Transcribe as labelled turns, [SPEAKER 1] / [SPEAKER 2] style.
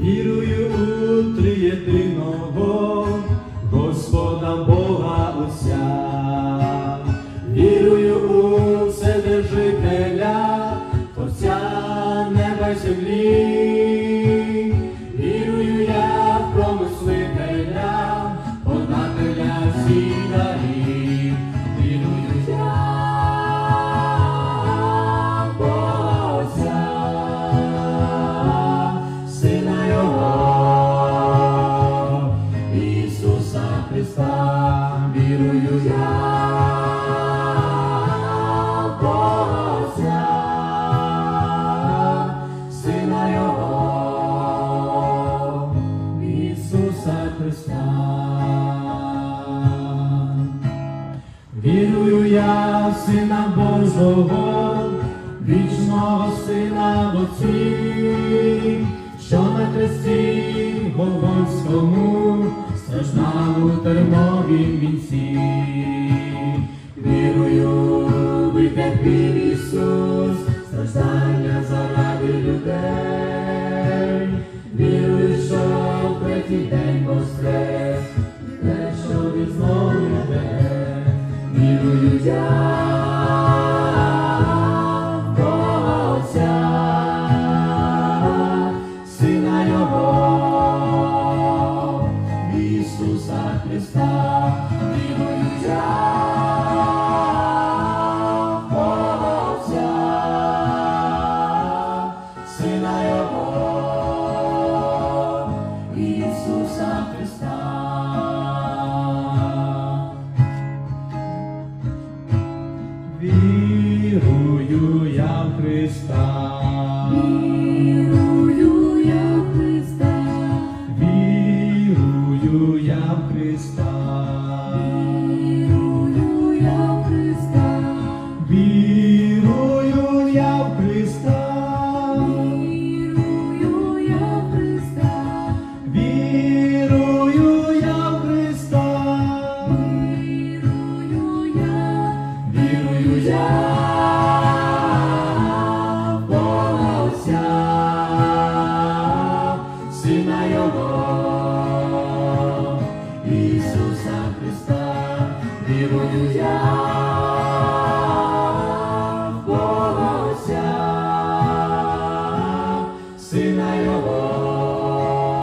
[SPEAKER 1] Вірую у триєдиного Господа Бога Отця. Вірую у Вседержителя, Творця неба й землі. Христа. Вірую я в Сина Божого, вічного Сина в Отці, що на хресті Голгофському страждав у терновім вінці. Вірую, витерпів Ісус, Вірую я в Його, Ісуса Христа, вірую я Вірую я в Христа. Сина Ісуса Христа, вірую я